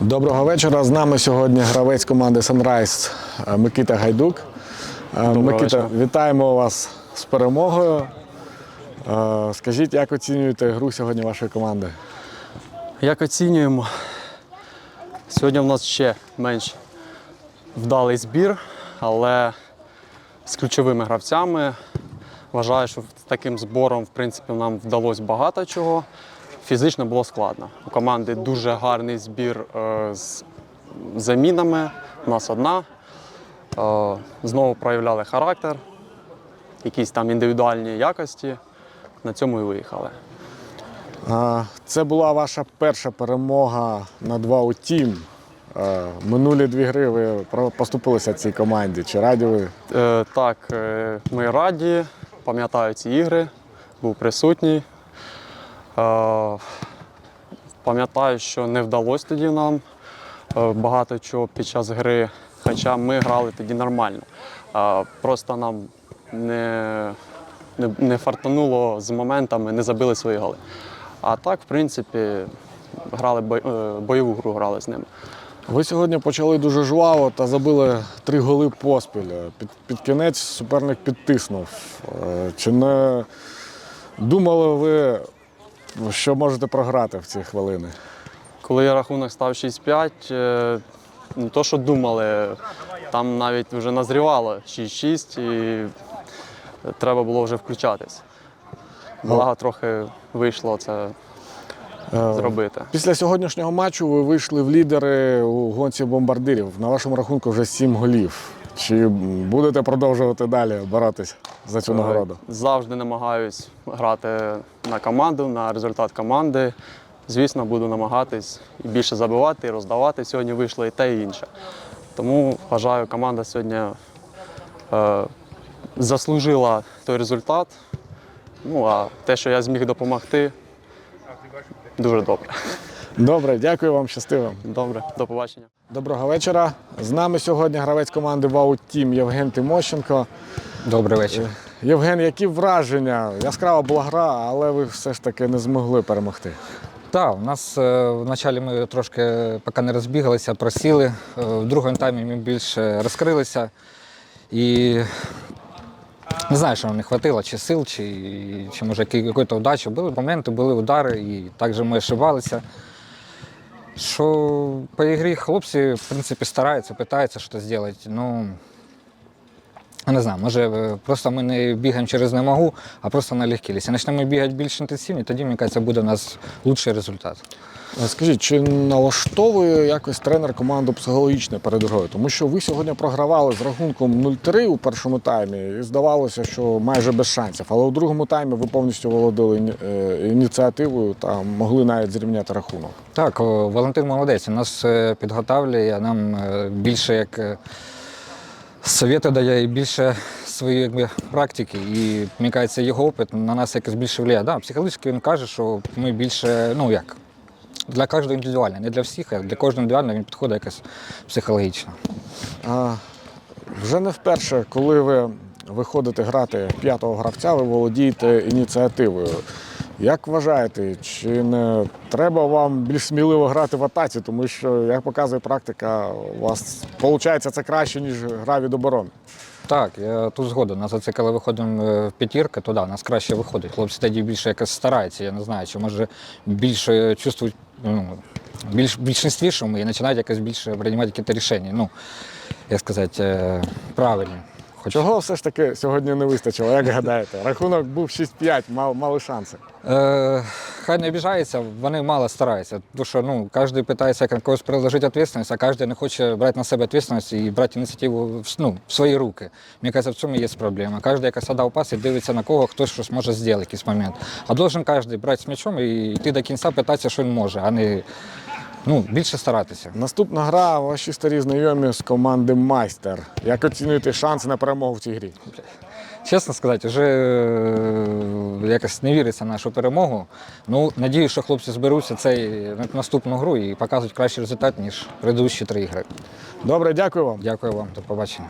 Доброго вечора. З нами сьогодні гравець команди Sunrise е, Микита Гайдук. Е, Микита, вечора. вітаємо вас з перемогою. Е, Скажіть, як оцінюєте гру сьогодні вашої команди? Як оцінюємо? Сьогодні в нас ще менш вдалий збір, але з ключовими гравцями. Вважаю, що з таким збором в принципі, нам вдалося багато чого. Фізично було складно. У команди дуже гарний збір е, з замінами. У нас одна. Е, знову проявляли характер, якісь там індивідуальні якості. На цьому і виїхали. Це була ваша перша перемога на два у тім. Е, Минулі дві гри ви поступилися цій команді. Чи раді ви? Так, ми раді, пам'ятаю ці ігри, був присутній. Е, пам'ятаю, що не вдалося тоді нам е, багато чого під час гри, хоча ми грали тоді нормально. Е, просто нам не, не, не фартануло з моментами, не забили свої голи. А так, в принципі, грали бойову гру грали з ними. Ви сьогодні почали дуже жваво та забили три голи поспіль. Під, під кінець суперник підтиснув. Чи не думали ви, що можете програти в ці хвилини? Коли рахунок став 6-5, е, не то, що думали, там навіть вже назрівало 6-6 і треба було вже включатись. Благо трохи вийшло це зробити. Після сьогоднішнього матчу ви вийшли в лідери у гонці бомбардирів. На вашому рахунку вже сім голів. Чи будете продовжувати далі боротись за цю нагороду? Завжди намагаюсь грати на команду, на результат команди. Звісно, буду намагатись і більше забивати, і роздавати. Сьогодні вийшло і те, і інше. Тому вважаю, команда сьогодні е, заслужила той результат. Ну а те, що я зміг допомогти, дуже добре. Добре, дякую вам, щастиво. Добре, до побачення. Доброго вечора. З нами сьогодні гравець команди Вау Тім Євген Тимощенко. Добрий вечір. Євген, які враження? Яскрава була гра, але ви все ж таки не змогли перемогти. Так, у нас е, вначалі ми трошки поки не розбігалися, просіли. Е, В другому таймі ми більше розкрилися. І не знаю, що нам не вистачило, чи сил, чи, чи може які- якої-то удачі. Були моменти, були удари, і також ми ошибалися. Що по ігрі хлопці, в принципі, стараються, питаються щось зробити. Ну, я не знаю, може е, просто ми не бігаємо через не можу, а просто налегкілися. Якщо почнемо бігати більш інтенсивно, тоді, мені кажеться, буде у нас кращий результат. Е, Скажіть, чи налаштовує якось тренер команду психологічно перед грою? Тому що ви сьогодні програвали з рахунком 0-3 у першому таймі, і здавалося, що майже без шансів. Але у другому таймі ви повністю володили е, ініціативою та могли навіть зрівняти рахунок. Так, Валентин молодець. Нас підготовлює, нам більше як совєти дає і більше своєї якби, практики. І мені кажеться, його опит на нас якось більше впливає. Да, психологічно він каже, що ми більше, ну як, для кожного індивідуально, не для всіх, а для кожного індивідуально він підходить якось психологічно. А, вже не вперше, коли ви виходите грати п'ятого гравця, ви володієте ініціативою. Як вважаєте, чи не треба вам більш сміливо грати в атаці, тому що, як показує практика, у вас виходить це краще, ніж гра від оборони? Так, я тут згоден. Нас оце, коли виходимо е, в п'ятірки, то да, нас краще виходить. Хлопці тоді більше якось стараються, я не знаю, чи може більше чувствують, ну, більш більшинстві, і починають якось більше приймати якісь рішення. Ну, як сказати, е, правильні. Хоч, Чого все ж таки сьогодні не вистачило, як гадаєте? Рахунок був 6-5, мав, мали шанси. Е, хай не обіжаються, вони мало стараються. Тому що ну, кожен питається як на когось приложити відповідальність, а кожен не хоче брати на себе відповідальність і брати ініціативу в, ну, в свої руки. Мені кажеться, в цьому є проблема. Кожен якось дав пас і дивиться на кого, хтось щось може зробити якийсь момент. А должен кожен брати з м'ячом і йти до кінця, питатися, що він може, а не ну, більше старатися. Наступна гра ваші старі знайомі з команди Майстер. Як оцінюєте шанси на перемогу в цій грі? Чесно сказати, вже е, якось не віриться в нашу перемогу. Ну, надію, що хлопці зберуться цей наступну гру і покажуть кращий результат, ніж предыдущі три ігри. Добре, дякую вам. Дякую вам, до побачення.